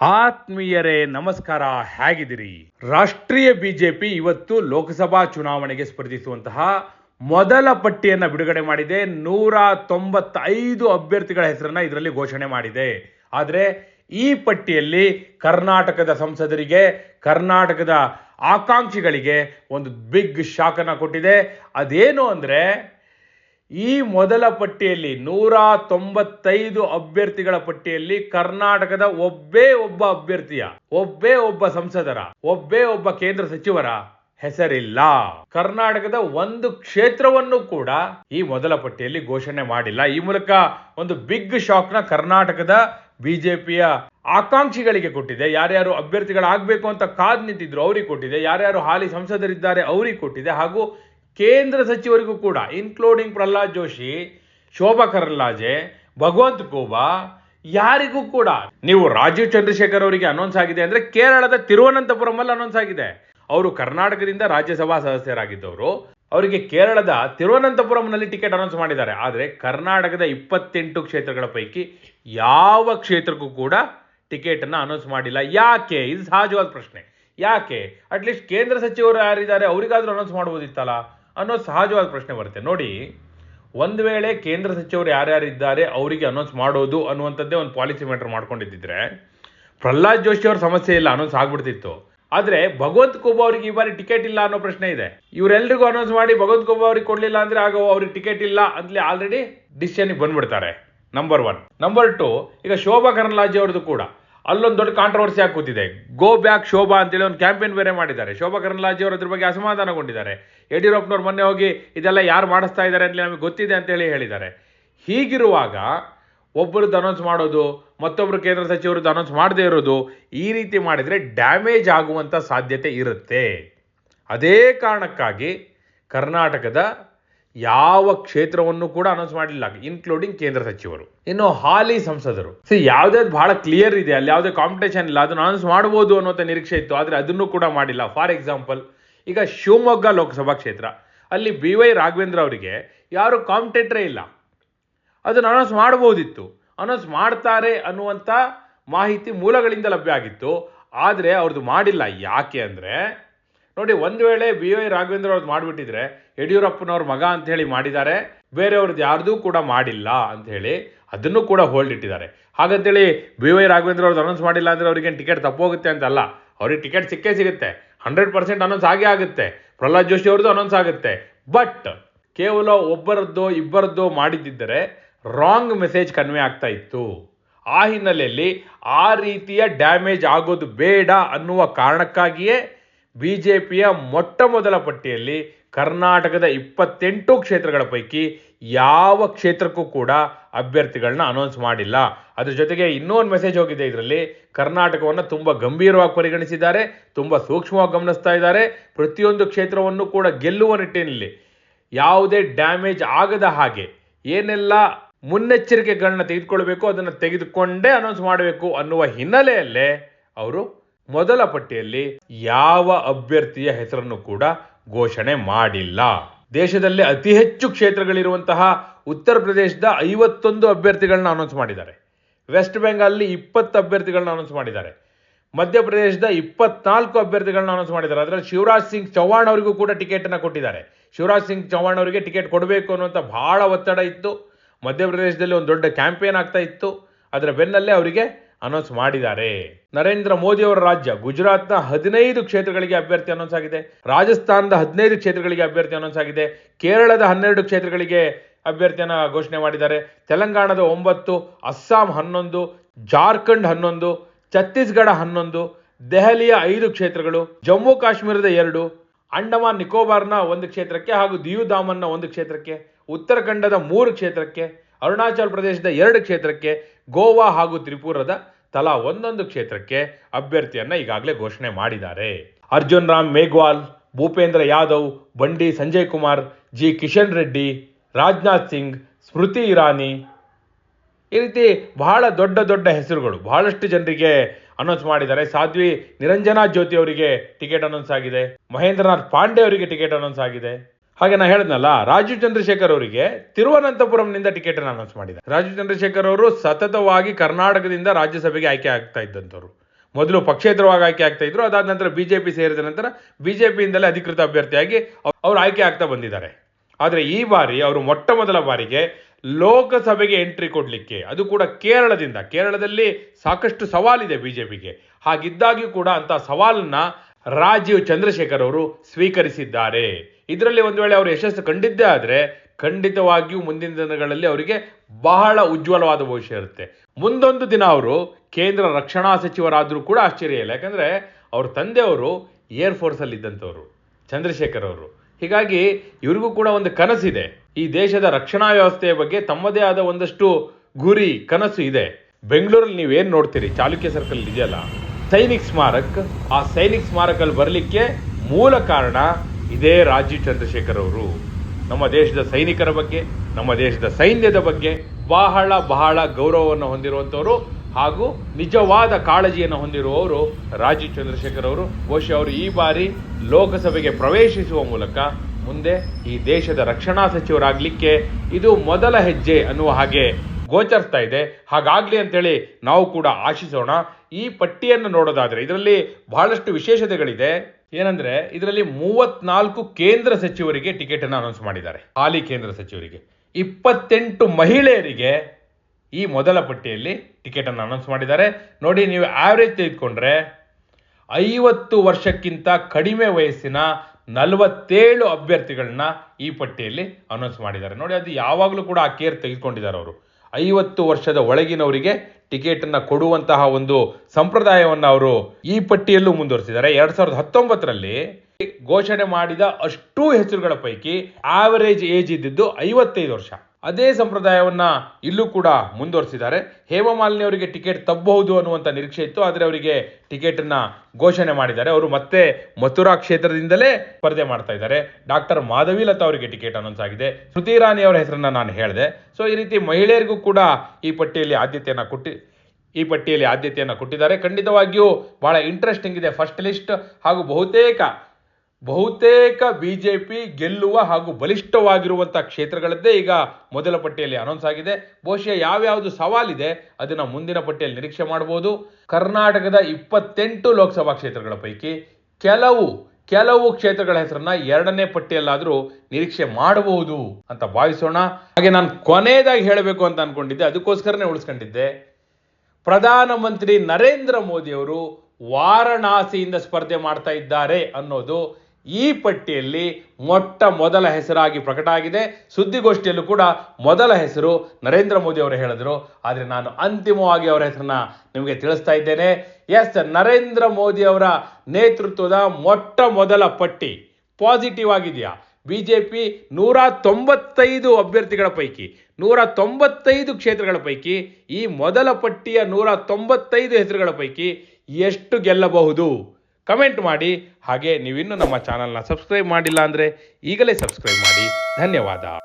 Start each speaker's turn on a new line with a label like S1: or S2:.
S1: ಆತ್ಮೀಯರೇ, ನಮಸ್ಕಾರ, ಹೇಗಿದ್ದೀರಿ? ರಾಷ್ಟ್ರೀಯ ಬಿಜೆಪಿ ಇವತ್ತು ಲೋಕಸಭಾ ಚುನಾವಣೆಗೆ ಸ್ಪರ್ಧಿಸುವಂತಹ ಮೊದಲ ಪಟ್ಟಿಯನ್ನು ಬಿಡುಗಡೆ ಮಾಡಿದೆ. ನೂರ ತೊಂಬತ್ತೈದು ಅಭ್ಯರ್ಥಿಗಳ ಹೆಸರನ್ನ ಇದರಲ್ಲಿ ಘೋಷಣೆ ಮಾಡಿದೆ. ಆದರೆ ಈ ಪಟ್ಟಿಯಲ್ಲಿ ಕರ್ನಾಟಕದ ಸಂಸದರಿಗೆ, ಕರ್ನಾಟಕದ ಆಕಾಂಕ್ಷಿಗಳಿಗೆ ಒಂದು ಬಿಗ್ ಶಾಕನ್ನು ಕೊಟ್ಟಿದೆ. ಅದೇನು ಅಂದರೆ ಈ ಮೊದಲ ಪಟ್ಟಿಯಲ್ಲಿ ನೂರ ತೊಂಬತ್ತೈದು ಅಭ್ಯರ್ಥಿಗಳ ಪಟ್ಟಿಯಲ್ಲಿ ಕರ್ನಾಟಕದ ಒಬ್ಬೇ ಒಬ್ಬ ಅಭ್ಯರ್ಥಿಯ, ಒಬ್ಬೇ ಒಬ್ಬ ಸಂಸದರ, ಒಬ್ಬೇ ಒಬ್ಬ ಕೇಂದ್ರ ಸಚಿವರ ಹೆಸರಿಲ್ಲ. ಕರ್ನಾಟಕದ ಒಂದು ಕ್ಷೇತ್ರವನ್ನು ಕೂಡ ಈ ಮೊದಲ ಪಟ್ಟಿಯಲ್ಲಿ ಘೋಷಣೆ ಮಾಡಿಲ್ಲ. ಈ ಮೂಲಕ ಒಂದು ಬಿಗ್ ಶಾಕ್ನ ಕರ್ನಾಟಕದ ಬಿಜೆಪಿಯ ಆಕಾಂಕ್ಷಿಗಳಿಗೆ ಕೊಟ್ಟಿದೆ. ಯಾರ್ಯಾರು ಅಭ್ಯರ್ಥಿಗಳಾಗಬೇಕು ಅಂತ ಕಾದ್ ನಿಂತಿದ್ರು, ಅವ್ರಿಗೆ ಕೊಟ್ಟಿದೆ. ಯಾರ್ಯಾರು ಹಾಲಿ ಸಂಸದರಿದ್ದಾರೆ, ಅವ್ರಿಗೆ ಕೊಟ್ಟಿದೆ. ಹಾಗೂ ಕೇಂದ್ರ ಸಚಿವರಿಗೂ ಕೂಡ ಇನ್ಕ್ಲೂಡಿಂಗ್ ಪ್ರಹ್ಲಾದ್ ಜೋಶಿ, ಶೋಭಾ ಕರ್ಲಾಜೆ ಭಗವಂತ್ ಖೂಬಾ ಯಾರಿಗೂ ಕೂಡ ನೀವು ರಾಜೀವ್ ಚಂದ್ರಶೇಖರ್ ಅವರಿಗೆ ಅನೌನ್ಸ್ ಆಗಿದೆ ಅಂದ್ರೆ ಕೇರಳದ ತಿರುವನಂತಪುರಂನಲ್ಲಿ ಅನೌನ್ಸ್ ಆಗಿದೆ. ಅವರು ಕರ್ನಾಟಕದಿಂದ ರಾಜ್ಯಸಭಾ ಸದಸ್ಯರಾಗಿದ್ದವರು. ಅವರಿಗೆ ಕೇರಳದ ತಿರುವನಂತಪುರಂನಲ್ಲಿ ಟಿಕೆಟ್ ಅನೌನ್ಸ್ ಮಾಡಿದ್ದಾರೆ. ಆದರೆ ಕರ್ನಾಟಕದ ಇಪ್ಪತ್ತೆಂಟು ಕ್ಷೇತ್ರಗಳ ಪೈಕಿ ಯಾವ ಕ್ಷೇತ್ರಕ್ಕೂ ಕೂಡ ಟಿಕೆಟ್ ಅನ್ನ ಅನೌನ್ಸ್ ಮಾಡಿಲ್ಲ. ಯಾಕೆ? ಇದು ಸಹಜವಾದ ಪ್ರಶ್ನೆ. ಯಾಕೆ? ಅಟ್ಲೀಸ್ಟ್ ಕೇಂದ್ರ ಸಚಿವರು ಯಾರಿದ್ದಾರೆ, ಅವರಿಗಾದರೂ ಅನೌನ್ಸ್ ಮಾಡ್ಬೋದಿತ್ತಲ್ಲ ಅನ್ನೋ ಸಹಜವಾದ ಪ್ರಶ್ನೆ ಬರುತ್ತೆ. ನೋಡಿ, ಒಂದು ವೇಳೆ ಕೇಂದ್ರ ಸಚಿವರು ಯಾರ್ಯಾರಿದ್ದಾರೆ ಅವರಿಗೆ ಅನೌನ್ಸ್ ಮಾಡೋದು ಅನ್ನುವಂಥದ್ದೇ ಒಂದು ಪಾಲಿಸಿ ಮ್ಯಾಟರ್ ಮಾಡ್ಕೊಂಡಿದ್ದಿದ್ರೆ, ಪ್ರಹ್ಲಾದ್ ಜೋಶಿ ಅವ್ರ ಸಮಸ್ಯೆ ಇಲ್ಲ ಅನೌನ್ಸ್ ಆಗ್ಬಿಡ್ತಿತ್ತು. ಆದರೆ ಭಗವಂತ್ ಖೂಬಾ ಅವರಿಗೆ ಈ ಬಾರಿ ಟಿಕೆಟ್ ಇಲ್ಲ ಅನ್ನೋ ಪ್ರಶ್ನೆ ಇದೆ. ಇವರೆಲ್ಲರಿಗೂ ಅನೌನ್ಸ್ ಮಾಡಿ ಭಗವಂತ್ ಖೂಬಾ ಅವ್ರಿಗೆ ಕೊಡಲಿಲ್ಲ ಅಂದರೆ ಆಗ ಅವ್ರಿಗೆ ಟಿಕೆಟ್ ಇಲ್ಲ ಅಂತಲೇ ಆಲ್ರೆಡಿ ಡಿಸಿಷನ್ ಬಂದ್ಬಿಡ್ತಾರೆ. ನಂಬರ್ ಒನ್ ನಂಬರ್ ಟು ಈಗ ಶೋಭಾ ಕರಂದ್ಲಾಜೆ ಅವ್ರದ್ದು ಕೂಡ. ಅಲ್ಲೊಂದು ದೊಡ್ಡ ಕಾಂಟ್ರವರ್ಸಿ ಆಗಿ ಗೋ ಬ್ಯಾಕ್ ಶೋಭಾ ಅಂತೇಳಿ ಒಂದು ಕ್ಯಾಂಪೇನ್ ಬೇರೆ ಮಾಡಿದ್ದಾರೆ. ಶೋಭಾ ಕರಂದ್ಲಾಜೆ ಅವರು ಅದ್ರ ಬಗ್ಗೆ ಅಸಮಾಧಾನಗೊಂಡಿದ್ದಾರೆ. ಯಡಿಯೂರಪ್ಪನವ್ರು ಮೊನ್ನೆ ಹೋಗಿ ಇದೆಲ್ಲ ಯಾರು ಮಾಡಿಸ್ತಾ ಇದ್ದಾರೆ ಅಂತ ನಮಗೆ ಗೊತ್ತಿದೆ ಅಂತೇಳಿ ಹೇಳಿದ್ದಾರೆ. ಹೀಗಿರುವಾಗ ಒಬ್ಬರು ಅನೌನ್ಸ್ ಮಾಡೋದು ಮತ್ತೊಬ್ಬರು ಕೇಂದ್ರ ಸಚಿವರದ್ದು ಅನೌನ್ಸ್ ಮಾಡದೇ ಇರೋದು, ಈ ರೀತಿ ಮಾಡಿದರೆ ಡ್ಯಾಮೇಜ್ ಆಗುವಂಥ ಸಾಧ್ಯತೆ ಇರುತ್ತೆ. ಅದೇ ಕಾರಣಕ್ಕಾಗಿ ಕರ್ನಾಟಕದ ಯಾವ ಕ್ಷೇತ್ರವನ್ನು ಕೂಡ ಅನೌನ್ಸ್ ಮಾಡಲಿಲ್ಲ ಇನ್ಕ್ಲೂಡಿಂಗ್ ಕೇಂದ್ರ ಸಚಿವರು. ಇನ್ನು ಹಾಲಿ ಸಂಸದರು. ಸಿ ಯಾವುದೇ ಬಹಳ ಕ್ಲಿಯರ್ ಇದೆ, ಅಲ್ಲಿ ಯಾವುದೇ ಕಾಂಪಿಟೇಷನ್ ಇಲ್ಲ, ಅದನ್ನು ಅನೌನ್ಸ್ ಮಾಡಬಹುದು ಅನ್ನೋಂಥ ನಿರೀಕ್ಷೆ ಇತ್ತು, ಆದರೆ ಅದನ್ನು ಕೂಡ ಮಾಡಿಲ್ಲ. ಫಾರ್ ಎಕ್ಸಾಂಪಲ್ ಈಗ ಶಿವಮೊಗ್ಗ ಲೋಕಸಭಾ ಕ್ಷೇತ್ರ. ಅಲ್ಲಿ ಬಿ ವೈ ರಾಘವೇಂದ್ರ ಅವರಿಗೆ ಯಾರು ಕಾಂಪಿಟೇಟ್ರೇ ಇಲ್ಲ. ಅದನ್ನು ಅನೌನ್ಸ್ ಮಾಡಬಹುದಿತ್ತು ಅನೌನ್ಸ್ ಮಾಡ್ತಾರೆ ಅನ್ನುವಂಥ ಮಾಹಿತಿ ಮೂಲಗಳಿಂದ ಲಭ್ಯ ಆಗಿತ್ತು. ಆದರೆ ಅವ್ರದ್ದು ಮಾಡಿಲ್ಲ. ಯಾಕೆ ಅಂದರೆ ನೋಡಿ, ಒಂದು ವೇಳೆ ಬಿ ವೈ ರಾಘವೇಂದ್ರ ಅವ್ರದ್ದು ಮಾಡಿಬಿಟ್ಟಿದ್ರೆ ಯಡಿಯೂರಪ್ಪನವ್ರ ಮಗ ಅಂತ ಹೇಳಿ ಮಾಡಿದ್ದಾರೆ ಬೇರೆಯವ್ರದ್ದು ಯಾರ್ದೂ ಕೂಡ ಮಾಡಿಲ್ಲ ಅಂತ ಹೇಳಿ ಅದನ್ನು ಕೂಡ ಹೋಲ್ಡ್ ಇಟ್ಟಿದ್ದಾರೆ. ಹಾಗಂತೇಳಿ ಬಿ ವೈ ರಾಘವೇಂದ್ರ ಅವ್ರದ್ದು ಅನೌನ್ಸ್ ಮಾಡಿಲ್ಲ ಅಂದರೆ ಅವ್ರಿಗೆ ಟಿಕೆಟ್ ತಪ್ಪೋಗುತ್ತೆ ಅಂತಲ್ಲ ಅವ್ರಿಗೆ ಟಿಕೆಟ್ ಸಿಕ್ಕೇ ಸಿಗುತ್ತೆ. ಹಂಡ್ರೆಡ್ ಪರ್ಸೆಂಟ್ ಅನೌನ್ಸ್ ಆಗೇ ಆಗುತ್ತೆ. ಪ್ರಹ್ಲಾದ್ ಜೋಶಿ ಅವ್ರದ್ದು ಅನೌನ್ಸ್ ಆಗುತ್ತೆ. ಬಟ್ ಕೇವಲ ಒಬ್ಬರದ್ದು ಇಬ್ಬರದ್ದು ಮಾಡಿದ್ದಿದ್ದರೆ ರಾಂಗ್ ಮೆಸೇಜ್ ಕನ್ವೆ ಆಗ್ತಾ ಇತ್ತು. ಆ ಹಿನ್ನೆಲೆಯಲ್ಲಿ ಆ ರೀತಿಯ ಡ್ಯಾಮೇಜ್ ಆಗೋದು ಬೇಡ ಅನ್ನುವ ಕಾರಣಕ್ಕಾಗಿಯೇ ಬಿ ಜೆ ಮೊಟ್ಟ ಮೊದಲ ಪಟ್ಟಿಯಲ್ಲಿ ಕರ್ನಾಟಕದ ಇಪ್ಪತ್ತೆಂಟು ಕ್ಷೇತ್ರಗಳ ಪೈಕಿ ಯಾವ ಕ್ಷೇತ್ರಕ್ಕೂ ಕೂಡ ಅಭ್ಯರ್ಥಿಗಳನ್ನ ಅನೌನ್ಸ್ ಮಾಡಿಲ್ಲ. ಅದ್ರ ಜೊತೆಗೆ ಇನ್ನೊಂದು ಮೆಸೇಜ್ ಹೋಗಿದೆ ಇದರಲ್ಲಿ, ಕರ್ನಾಟಕವನ್ನು ತುಂಬ ಗಂಭೀರವಾಗಿ ಪರಿಗಣಿಸಿದ್ದಾರೆ, ತುಂಬ ಸೂಕ್ಷ್ಮವಾಗಿ ಗಮನಿಸ್ತಾ ಇದ್ದಾರೆ. ಪ್ರತಿಯೊಂದು ಕ್ಷೇತ್ರವನ್ನು ಕೂಡ ಗೆಲ್ಲುವ ನಿಟ್ಟಿನಲ್ಲಿ ಯಾವುದೇ ಡ್ಯಾಮೇಜ್ ಆಗದ ಹಾಗೆ ಏನೆಲ್ಲ ಮುನ್ನೆಚ್ಚರಿಕೆಗಳನ್ನ ತೆಗೆದುಕೊಳ್ಬೇಕು, ಅದನ್ನು ತೆಗೆದುಕೊಂಡೇ ಅನೌನ್ಸ್ ಮಾಡಬೇಕು ಅನ್ನುವ ಹಿನ್ನೆಲೆಯಲ್ಲೇ ಅವರು ಮೊದಲ ಪಟ್ಟಿಯಲ್ಲಿ ಯಾವ ಅಭ್ಯರ್ಥಿಯ ಹೆಸರನ್ನು ಕೂಡ ಘೋಷಣೆ ಮಾಡಿಲ್ಲ. ದೇಶದಲ್ಲಿ ಅತಿ ಹೆಚ್ಚು ಕ್ಷೇತ್ರಗಳಿರುವಂತಹ ಉತ್ತರ ಪ್ರದೇಶದ ಐವತ್ತೊಂದು ಅಭ್ಯರ್ಥಿಗಳನ್ನ ಅನೌನ್ಸ್ ಮಾಡಿದ್ದಾರೆ. ವೆಸ್ಟ್ ಬೆಂಗಾಲ್ನಲ್ಲಿ ಇಪ್ಪತ್ತು ಅಭ್ಯರ್ಥಿಗಳನ್ನ ಅನೌನ್ಸ್ ಮಾಡಿದ್ದಾರೆ. ಮಧ್ಯಪ್ರದೇಶದ ಇಪ್ಪತ್ನಾಲ್ಕು ಅಭ್ಯರ್ಥಿಗಳನ್ನ ಅನೌನ್ಸ್ ಮಾಡಿದ್ದಾರೆ. ಅದರಲ್ಲಿ ಶಿವರಾಜ್ ಸಿಂಗ್ ಚೌಹಾಣ್ ಅವರಿಗೂ ಕೂಡ ಟಿಕೆಟ್ ಅನ್ನ ಕೊಟ್ಟಿದ್ದಾರೆ. ಶಿವರಾಜ್ ಸಿಂಗ್ ಚೌಹಾಣ್ ಅವರಿಗೆ ಟಿಕೆಟ್ ಕೊಡಬೇಕು ಅನ್ನುವಂಥ ಬಹಳ ಒತ್ತಡ ಇತ್ತು. ಮಧ್ಯಪ್ರದೇಶದಲ್ಲಿ ಒಂದು ದೊಡ್ಡ ಕ್ಯಾಂಪೇನ್ ಆಗ್ತಾ ಇತ್ತು. ಅದರ ಬೆನ್ನಲ್ಲೇ ಅವರಿಗೆ ಅನೌನ್ಸ್ ಮಾಡಿದ್ದಾರೆ. ನರೇಂದ್ರ ಮೋದಿ ಅವರ ರಾಜ್ಯ ಗುಜರಾತ್ನ ಹದಿನೈದು ಕ್ಷೇತ್ರಗಳಿಗೆ ಅಭ್ಯರ್ಥಿ ಅನೌನ್ಸ್ ಆಗಿದೆ. ರಾಜಸ್ಥಾನದ ಹದಿನೈದು ಕ್ಷೇತ್ರಗಳಿಗೆ ಅಭ್ಯರ್ಥಿ ಅನೌನ್ಸ್ ಆಗಿದೆ. ಕೇರಳದ ಹನ್ನೆರಡು ಕ್ಷೇತ್ರಗಳಿಗೆ ಅಭ್ಯರ್ಥಿಯನ್ನು ಘೋಷಣೆ ಮಾಡಿದ್ದಾರೆ. ತೆಲಂಗಾಣದ ಒಂಬತ್ತು, ಅಸ್ಸಾಂ ಹನ್ನೊಂದು, ಜಾರ್ಖಂಡ್ ಹನ್ನೊಂದು, ಛತ್ತೀಸ್ಗಢ ಹನ್ನೊಂದು, ದೆಹಲಿಯ ಐದು ಕ್ಷೇತ್ರಗಳು, ಜಮ್ಮು ಕಾಶ್ಮೀರದ ಎರಡು, ಅಂಡಮಾನ್ ನಿಕೋಬಾರ್ನ ಒಂದು ಕ್ಷೇತ್ರಕ್ಕೆ ಹಾಗೂ ದಿಯು ದಾಮನ್ನ ಒಂದು ಕ್ಷೇತ್ರಕ್ಕೆ, ಉತ್ತರಾಖಂಡದ ಮೂರು ಕ್ಷೇತ್ರಕ್ಕೆ, ಅರುಣಾಚಲ ಪ್ರದೇಶದ ಎರಡು ಕ್ಷೇತ್ರಕ್ಕೆ ಗೋವಾ ಹಾಗೂ ತ್ರಿಪುರದ ತಲಾ ಒಂದೊಂದು ಕ್ಷೇತ್ರಕ್ಕೆ ಅಭ್ಯರ್ಥಿಯನ್ನ ಈಗಾಗಲೇ ಘೋಷಣೆ ಮಾಡಿದ್ದಾರೆ. ಅರ್ಜುನ್ ರಾಮ್, ಮೇಘ್ವಾಲ್, ಭೂಪೇಂದ್ರ ಯಾದವ್, ಬಂಡಿ ಸಂಜಯ್ ಕುಮಾರ್, ಜಿ ಕಿಶನ್ ರೆಡ್ಡಿ, ರಾಜನಾಥ್ ಸಿಂಗ್, ಸ್ಮೃತಿ ಇರಾನಿ ಈ ರೀತಿ ಬಹಳ ದೊಡ್ಡ ದೊಡ್ಡ ಹೆಸರುಗಳು ಬಹಳಷ್ಟು ಜನರಿಗೆ ಅನೌನ್ಸ್ ಮಾಡಿದ್ದಾರೆ. ಸಾಧ್ವಿ, ನಿರಂಜನಾ ಜ್ಯೋತಿ ಅವರಿಗೆ ಟಿಕೆಟ್ ಅನೌನ್ಸ್ ಆಗಿದೆ. ಮಹೇಂದ್ರನಾಥ್ ಪಾಂಡೆ ಅವರಿಗೆ ಟಿಕೆಟ್ ಅನೌನ್ಸ್ ಆಗಿದೆ. ಹಾಗೆ ನಾ ಹೇಳಿದ್ನಲ್ಲ, ರಾಜೀವ್ ಚಂದ್ರಶೇಖರ್ ಅವರಿಗೆ ತಿರುವನಂತಪುರಂನಿಂದ ಟಿಕೆಟ್ ಅನ್ನು ಅನೌನ್ಸ್ ಮಾಡಿದ್ದಾರೆ. ರಾಜೀವ್ ಚಂದ್ರಶೇಖರ್ ಅವರು ಸತತವಾಗಿ ಕರ್ನಾಟಕದಿಂದ ರಾಜ್ಯಸಭೆಗೆ ಆಯ್ಕೆ ಆಗ್ತಾ ಇದ್ದಂಥವ್ರು. ಮೊದಲು ಪಕ್ಷೇತರವಾಗಿ ಆಯ್ಕೆ ಆಗ್ತಾ ಇದ್ರು, ಅದಾದ ನಂತರ ಬಿಜೆಪಿ ಸೇರಿದ ನಂತರ ಬಿಜೆಪಿಯಿಂದಲೇ ಅಧಿಕೃತ ಅಭ್ಯರ್ಥಿಯಾಗಿ ಅವ್- ಅವರು ಆಯ್ಕೆ ಆಗ್ತಾ ಬಂದಿದ್ದಾರೆ. ಆದರೆ ಈ ಬಾರಿ ಅವರು ಮೊಟ್ಟ ಮೊದಲ ಬಾರಿಗೆ ಲೋಕಸಭೆಗೆ ಎಂಟ್ರಿ ಕೊಡಲಿಕ್ಕೆ, ಅದು ಕೂಡ ಕೇರಳದಿಂದ. ಕೇರಳದಲ್ಲಿ ಸಾಕಷ್ಟು ಸವಾಲಿದೆ ಬಿಜೆಪಿಗೆ ಹಾಗಿದ್ದಾಗಿಯೂ ಕೂಡ ಅಂತ ಸವಾಲನ್ನ ರಾಜೀವ್ ಚಂದ್ರಶೇಖರ್ ಅವರು ಸ್ವೀಕರಿಸಿದ್ದಾರೆ. ಇದರಲ್ಲಿ ಒಂದು ವೇಳೆ ಅವರು ಯಶಸ್ಸು ಕಂಡಿದ್ದೇ ಆದರೆ ಖಂಡಿತವಾಗಿಯೂ ಮುಂದಿನ ದಿನಗಳಲ್ಲಿ ಅವರಿಗೆ ಬಹಳ ಉಜ್ವಲವಾದ ಭವಿಷ್ಯ ಇರುತ್ತೆ. ಮುಂದೊಂದು ದಿನ ಅವರು ಕೇಂದ್ರ ರಕ್ಷಣಾ ಸಚಿವರಾದರೂ ಕೂಡ ಆಶ್ಚರ್ಯ ಇಲ್ಲ. ಯಾಕಂದರೆ ಅವ್ರ ತಂದೆಯವರು ಏರ್ ಫೋರ್ಸಲ್ಲಿ ಇದ್ದಂಥವ್ರು, ಚಂದ್ರಶೇಖರ್ ಅವರು. ಹೀಗಾಗಿ ಇವ್ರಿಗೂ ಕೂಡ ಒಂದು ಕನಸಿದೆ. ಈ ದೇಶದ ರಕ್ಷಣಾ ವ್ಯವಸ್ಥೆಯ ಬಗ್ಗೆ ತಮ್ಮದೇ ಆದ ಒಂದಷ್ಟು ಗುರಿ, ಕನಸು ಇದೆ. ಬೆಂಗಳೂರಲ್ಲಿ ನೀವೇನು ನೋಡ್ತೀರಿ? ಚಾಲುಕ್ಯ ಸರ್ಕಲ್ ಇದೆಯಲ್ಲ? ಸೈನಿಕ್ ಸ್ಮಾರಕ್. ಆ ಸೈನಿಕ್ ಸ್ಮಾರಕಲ್ಲಿ ಬರಲಿಕ್ಕೆ ಮೂಲ ಕಾರಣ ಇದೇ ರಾಜೀವ್ ಚಂದ್ರಶೇಖರ್ ಅವರು ನಮ್ಮ ದೇಶದ ಸೈನಿಕರ ಬಗ್ಗೆ, ನಮ್ಮ ದೇಶದ ಸೈನ್ಯದ ಬಗ್ಗೆ ಬಹಳ ಬಹಳ ಗೌರವವನ್ನು ಹೊಂದಿರುವಂಥವರು ಹಾಗೂ ನಿಜವಾದ ಕಾಳಜಿಯನ್ನು ಹೊಂದಿರುವವರು ರಾಜೀವ್ ಚಂದ್ರಶೇಖರ್ ಅವರು ಬಹುಶಃ ಅವರು ಈ ಬಾರಿ ಲೋಕಸಭೆಗೆ ಪ್ರವೇಶಿಸುವ ಮೂಲಕ ಮುಂದೆ ಈ ದೇಶದ ರಕ್ಷಣಾ ಸಚಿವರಾಗಲಿಕ್ಕೆ ಇದು ಮೊದಲ ಹೆಜ್ಜೆ ಅನ್ನುವ ಹಾಗೆ ಗೋಚರಿಸ್ತಾ ಇದೆ. ಹಾಗಾಗಲಿ ಅಂತೇಳಿ ನಾವು ಕೂಡ ಆಶಿಸೋಣ. ಈ ಪಟ್ಟಿಯನ್ನು ನೋಡೋದಾದರೆ ಇದರಲ್ಲಿ ಬಹಳಷ್ಟು ವಿಶೇಷತೆಗಳಿದೆ. ಏನಂದ್ರೆ ಇದರಲ್ಲಿ ಮೂವತ್ನಾಲ್ಕು ಕೇಂದ್ರ ಸಚಿವರಿಗೆ ಟಿಕೆಟ್ ಅನ್ನು ಅನೌನ್ಸ್ ಮಾಡಿದ್ದಾರೆ. ಹಾಲಿ ಕೇಂದ್ರ ಸಚಿವರಿಗೆ. ಇಪ್ಪತ್ತೆಂಟು ಮಹಿಳೆಯರಿಗೆ ಈ ಮೊದಲ ಪಟ್ಟಿಯಲ್ಲಿ ಟಿಕೆಟ್ ಅನ್ನು ಅನೌನ್ಸ್ ಮಾಡಿದ್ದಾರೆ. ನೋಡಿ ನೀವು ಆವರೇಜ್ ತೆಗೆದುಕೊಂಡ್ರೆ ಐವತ್ತು ವರ್ಷಕ್ಕಿಂತ ಕಡಿಮೆ ವಯಸ್ಸಿನ ನಲವತ್ತೇಳು ಅಭ್ಯರ್ಥಿಗಳನ್ನ ಈ ಪಟ್ಟಿಯಲ್ಲಿ ಅನೌನ್ಸ್ ಮಾಡಿದ್ದಾರೆ. ನೋಡಿ ಅದು ಯಾವಾಗಲೂ ಕೂಡ ಆ ಕೇರ್ ತೆಗೆದುಕೊಂಡಿದ್ದಾರೆ ಅವರು. ಐವತ್ತು ವರ್ಷದ ಒಳಗಿನವರಿಗೆ ಟಿಕೆಟ್ ಅನ್ನ ಕೊಡುವಂತಹ ಒಂದು ಸಂಪ್ರದಾಯವನ್ನು ಅವರು ಈ ಪಟ್ಟಿಯಲ್ಲೂ ಮುಂದುವರಿಸಿದ್ದಾರೆ. ಎರಡ್ ಸಾವಿರದ ಹತ್ತೊಂಬತ್ತರಲ್ಲಿ ಘೋಷಣೆ ಮಾಡಿದ ಅಷ್ಟೂ ಹೆಸರುಗಳ ಪೈಕಿ ಆವರೇಜ್ ಏಜ್ ಇದ್ದಿದ್ದು ಐವತ್ತೈದು ವರ್ಷ. ಅದೇ ಸಂಪ್ರದಾಯವನ್ನು ಇಲ್ಲೂ ಕೂಡ ಮುಂದುವರಿಸಿದ್ದಾರೆ. ಹೇಮಮಾಲಿನಿ ಅವರಿಗೆ ಟಿಕೆಟ್ ತಪ್ಪಬಹುದು ಅನ್ನುವಂಥ ನಿರೀಕ್ಷೆ ಇತ್ತು, ಆದರೆ ಅವರಿಗೆ ಟಿಕೆಟನ್ನು ಘೋಷಣೆ ಮಾಡಿದ್ದಾರೆ. ಅವರು ಮತ್ತೆ ಮಥುರಾ ಕ್ಷೇತ್ರದಿಂದಲೇ ಸ್ಪರ್ಧೆ ಮಾಡ್ತಾ ಇದ್ದಾರೆ. ಡಾಕ್ಟರ್ ಮಾಧವಿ ಲತಾ ಅವರಿಗೆ ಟಿಕೆಟ್ ಅನೌನ್ಸ್ ಆಗಿದೆ. ಸ್ಮೃತಿ ಇರಾನಿ ಅವರ ಹೆಸರನ್ನ ನಾನು ಹೇಳಿದೆ. ಸೊ ಈ ರೀತಿ ಮಹಿಳೆಯರಿಗೂ ಕೂಡ ಈ ಪಟ್ಟಿಯಲ್ಲಿ ಆದ್ಯತೆಯನ್ನು ಕೊಟ್ಟಿ, ಈ ಪಟ್ಟಿಯಲ್ಲಿ ಆದ್ಯತೆಯನ್ನು ಕೊಟ್ಟಿದ್ದಾರೆ. ಖಂಡಿತವಾಗಿಯೂ ಬಹಳ ಇಂಟ್ರೆಸ್ಟಿಂಗ್ ಇದೆ. ಫಸ್ಟ್ ಲಿಸ್ಟ್ ಹಾಗೂ ಬಹುತೇಕ ಬಹುತೇಕ ಬಿ ಜೆ ಪಿ ಗೆಲ್ಲುವ ಹಾಗೂ ಬಲಿಷ್ಠವಾಗಿರುವಂಥ ಕ್ಷೇತ್ರಗಳದ್ದೇ ಈಗ ಮೊದಲ ಪಟ್ಟಿಯಲ್ಲಿ ಅನೌನ್ಸ್ ಆಗಿದೆ. ಬಹುಶಃ ಯಾವ್ಯಾವುದು ಸವಾಲಿದೆ ಅದನ್ನು ಮುಂದಿನ ಪಟ್ಟಿಯಲ್ಲಿ ನಿರೀಕ್ಷೆ ಮಾಡಬಹುದು ಕರ್ನಾಟಕದ ಇಪ್ಪತ್ತೆಂಟು ಲೋಕಸಭಾ ಕ್ಷೇತ್ರಗಳ ಪೈಕಿ ಕೆಲವು ಕೆಲವು ಕ್ಷೇತ್ರಗಳ ಹೆಸರನ್ನ ಎರಡನೇ ಪಟ್ಟಿಯಲ್ಲಾದರೂ ನಿರೀಕ್ಷೆ ಮಾಡಬಹುದು ಅಂತ ಭಾವಿಸೋಣ. ಹಾಗೆ ನಾನು ಕೊನೆಯದಾಗಿ ಹೇಳಬೇಕು ಅಂತ ಅನ್ಕೊಂಡಿದ್ದೆ. ಅದಕ್ಕೋಸ್ಕರನೇ ಉಳಿಸ್ಕೊಂಡಿದ್ದೆ. ಪ್ರಧಾನಮಂತ್ರಿ ನರೇಂದ್ರ ಮೋದಿಯವರು ವಾರಣಾಸಿಯಿಂದ ಸ್ಪರ್ಧೆ ಮಾಡ್ತಾ ಇದ್ದಾರೆ ಅನ್ನೋದು ಈ ಪಟ್ಟಿಯಲ್ಲಿ ಮೊಟ್ಟ ಮೊದಲ ಹೆಸರಾಗಿ ಪ್ರಕಟ ಆಗಿದೆ ಸುದ್ದಿಗೋಷ್ಠಿಯಲ್ಲೂ ಕೂಡ ಮೊದಲ ಹೆಸರು ನರೇಂದ್ರ ಮೋದಿ ಅವರು ಹೇಳಿದ್ರು. ಆದರೆ ನಾನು ಅಂತಿಮವಾಗಿ ಅವರ ಹೆಸರನ್ನ ನಿಮಗೆ ತಿಳಿಸ್ತಾ ಇದ್ದೇನೆ. ಎಸ್, ನರೇಂದ್ರ ಮೋದಿ ಅವರ ನೇತೃತ್ವದ ಮೊಟ್ಟ ಮೊದಲ ಪಟ್ಟಿ ಪಾಸಿಟಿವ್ ಆಗಿದೆಯಾ? ಬಿ ಜೆ ಪಿ ನೂರ ತೊಂಬತ್ತೈದು ಅಭ್ಯರ್ಥಿಗಳ ಪೈಕಿ, ನೂರ ತೊಂಬತ್ತೈದು ಕ್ಷೇತ್ರಗಳ ಪೈಕಿ, ಈ ಮೊದಲ ಪಟ್ಟಿಯ ನೂರ ತೊಂಬತ್ತೈದು ಹೆಸರುಗಳ ಪೈಕಿ ಎಷ್ಟು ಗೆಲ್ಲಬಹುದು? ಕಮೆಂಟ್ ಮಾಡಿ. ಹಾಗೆ ನೀವಿನ್ನೂ ನಮ್ಮ ಚಾನಲ್ನ ಸಬ್ಸ್ಕ್ರೈಬ್ ಮಾಡಿಲ್ಲ ಅಂದರೆ ಈಗಲೇ ಸಬ್ಸ್ಕ್ರೈಬ್ ಮಾಡಿ. ಧನ್ಯವಾದ.